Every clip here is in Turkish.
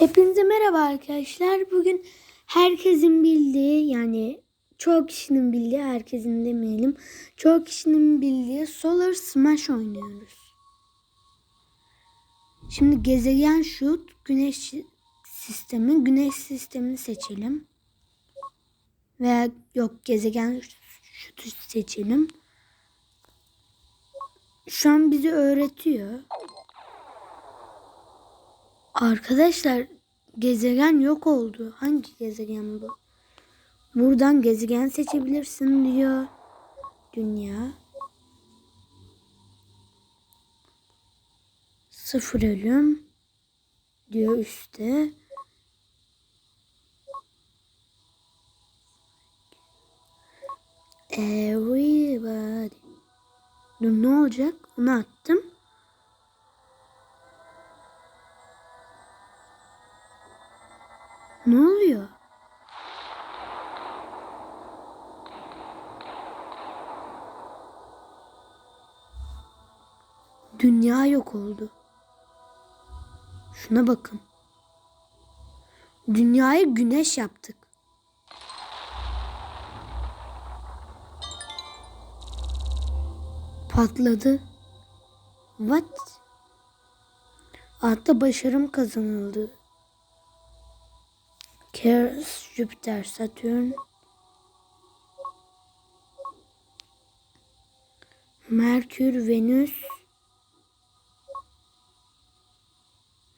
Hepinize merhaba arkadaşlar. Bugün herkesin bildiği yani çoğu kişinin bildiği herkesin demeyelim. Çoğu kişinin bildiği Solar Smash oynuyoruz. Şimdi gezegen şut, güneş sistemi, güneş sistemini seçelim. Veya yok gezegen şutu seçelim. Şu an bizi öğretiyor. Arkadaşlar gezegen yok oldu. Hangi gezegen bu? Buradan gezegen seçebilirsin diyor. Dünya. Sıfır ölüm diyor üstte. Everybody. Ne olacak? Onu attım. Ne oluyor? Dünya yok oldu. Şuna bakın. Dünyayı güneş yaptık. Patladı. What? Altta başarım kazanıldı. Keras, Jüpiter, Satürn, Merkür, Venüs,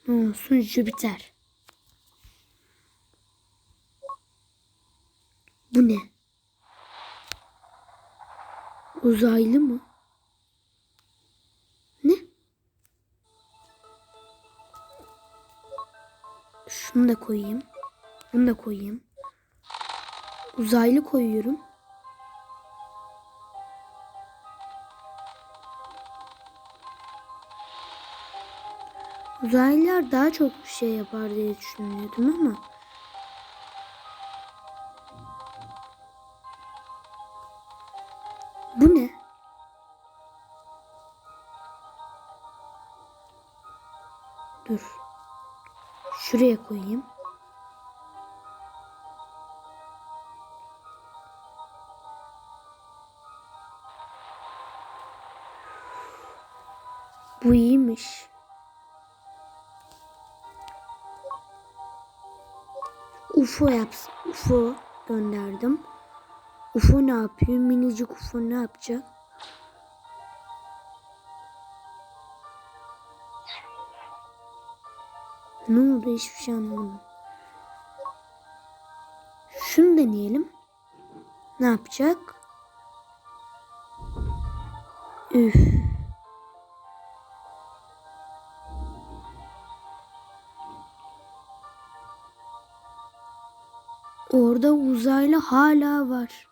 ne olsun Jüpiter. Bu ne? Uzaylı mı? Ne? Şunu da koyayım. Bunu da koyayım. Uzaylı koyuyorum. Uzaylılar daha çok bir şey yapar diye düşünüyordum ama Bu ne? Dur. Şuraya koyayım. İyiymiş. UFO yapsın. UFO gönderdim. UFO ne yapıyor? Minicik UFO ne yapacak? Ne oldu? Hiçbir şey anlamadım. Şunu deneyelim. Ne yapacak? Üf. Hala var.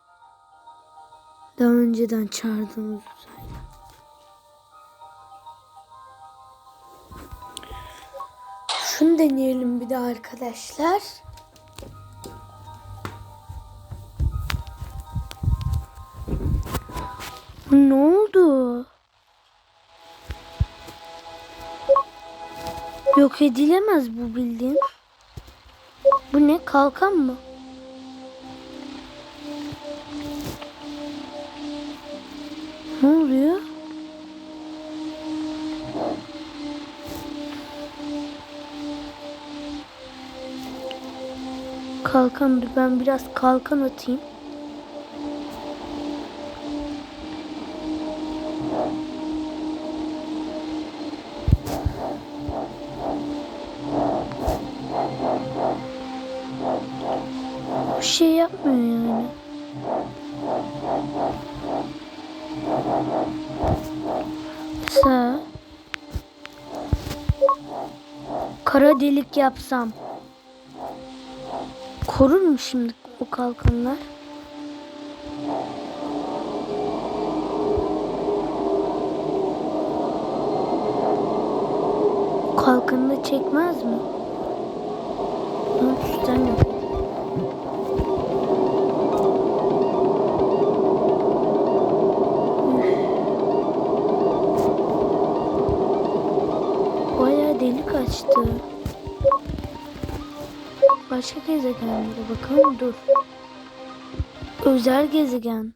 Daha önceden çağırdığımız uzaylı. Şunu deneyelim bir de arkadaşlar. Ne oldu? Yok edilemez bu bildiğin. Bu ne? Kalkan mı? Ne oluyor? Kalkan ben biraz kalkan atayım. Bir şey yapmıyor yani. Delik yapsam korur mu şimdi o kalkanlar? Kalkanı da çekmez mi? Başka gezegenlere bakalım. Dur. Özel gezegen.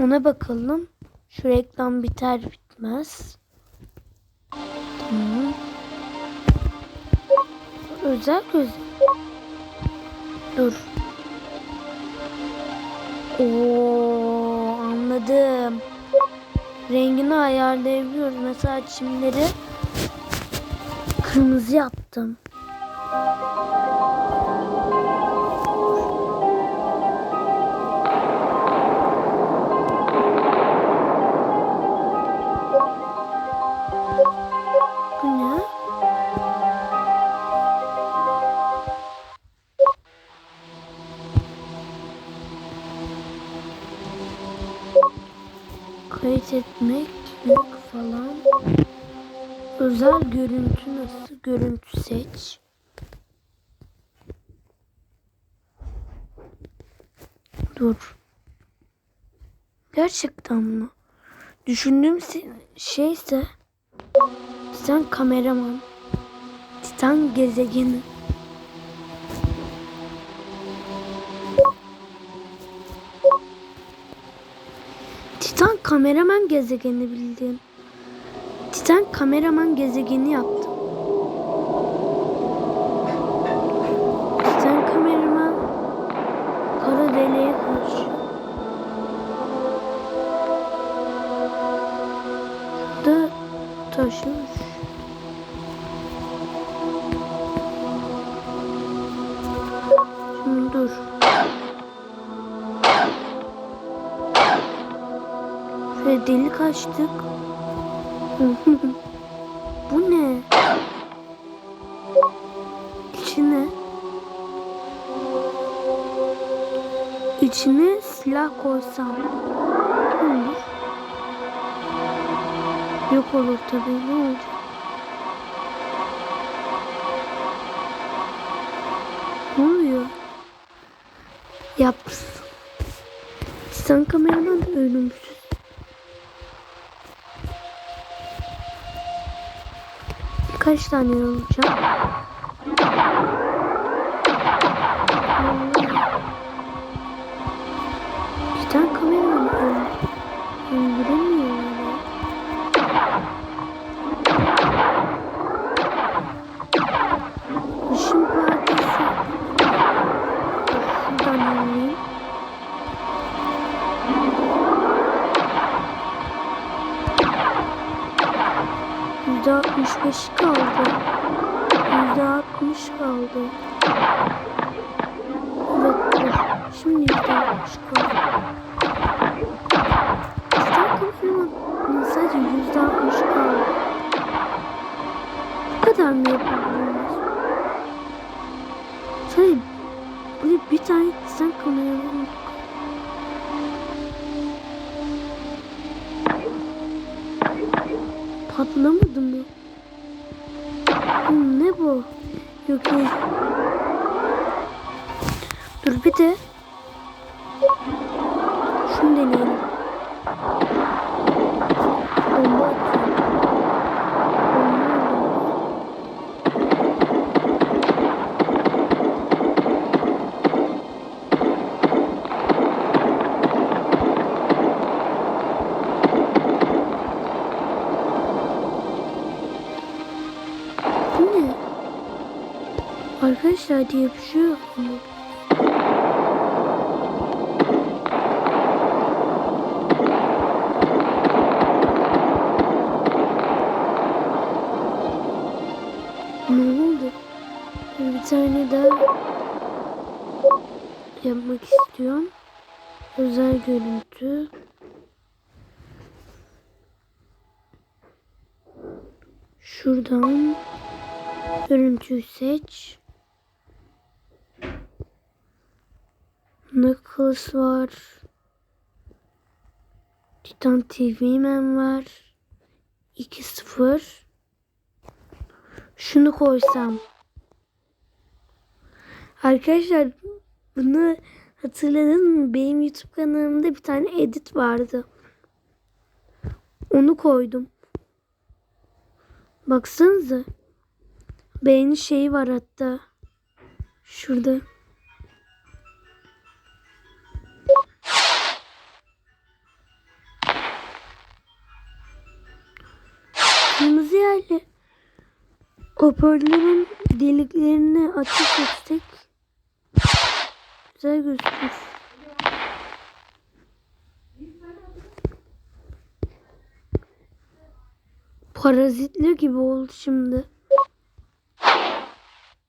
Ona bakalım. Şu reklam biter bitmez. Tamam. Özel göz. Dur. Oo, anladım. Rengini ayarlayabiliyoruz. Mesela çimleri kırmızı yaptım. Kayıt etmek yok falan. Özel görüntü nasıl? Görüntü seç. Dur. Gerçekten mi? Düşündüğüm se- şeyse Titan kameraman. Titan gezegeni. Kameraman gezegeni bildiğin. Titan kameraman gezegeni yaptım. Titan kameraman kara deliğe karşı. Şöyle delik açtık. Bu ne? İçine İçine silah koysam olur? Yok olur tabii ne olacak? Ne oluyor? Yapsın. Sen kameraman ölümsüz. Kaç tane olacak? Bir tane kameraman öldü. Öldüremiyor yani. İşin partisi. Şuradan alayım. Yüzde altmış beş kaldı. Kaldı. Evet. Şimdi altmış kaldı. Titan konfirmanın sadece yüzde altmış kaldı. Bu kadar mı yapabiliyoruz? Dur bir de. Şunu deneyelim. Bomba atıyor. Bomba Arkadaşlar diye bir şey yok mu? Ne oldu? Bir tane daha yapmak istiyorum. Özel görüntü. Şuradan görüntüyü seç. Knuckles var. Titan TV Man var. 2-0. Şunu koysam. Arkadaşlar bunu hatırladın mı? Benim YouTube kanalımda bir tane edit vardı. Onu koydum. Baksanıza. Beğeni şeyi var hatta. Şurada. Yerli hoparlörün deliklerini ateş etsek güzel gözükür. Parazitli gibi oldu şimdi.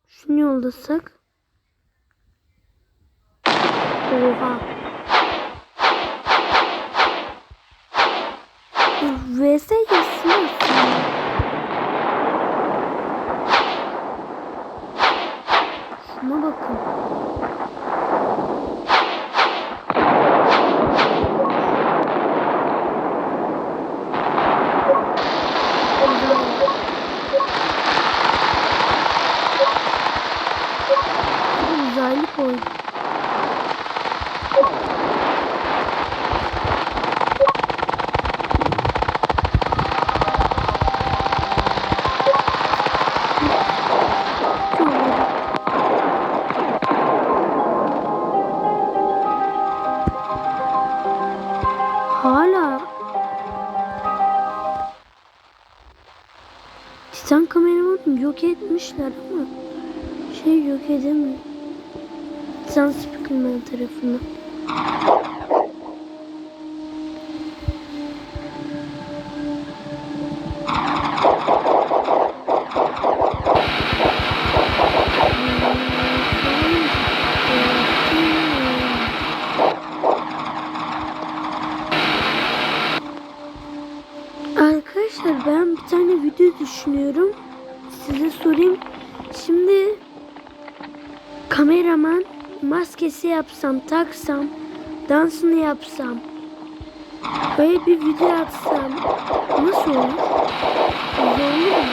Şunu yollasak. Oha. VS yazsın Şuna bakın. Etmişler ama şey yok edemiyor. Titan Speakerman tarafından. Kameraman maskesi yapsam, taksam, dansını yapsam, böyle bir video atsam nasıl olur? Olur mu?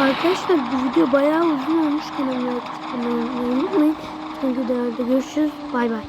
Arkadaşlar bu video bayağı uzun olmuş kanalıma abone olmayı unutmayın. Sonraki videolarda görüşürüz. Bay bay.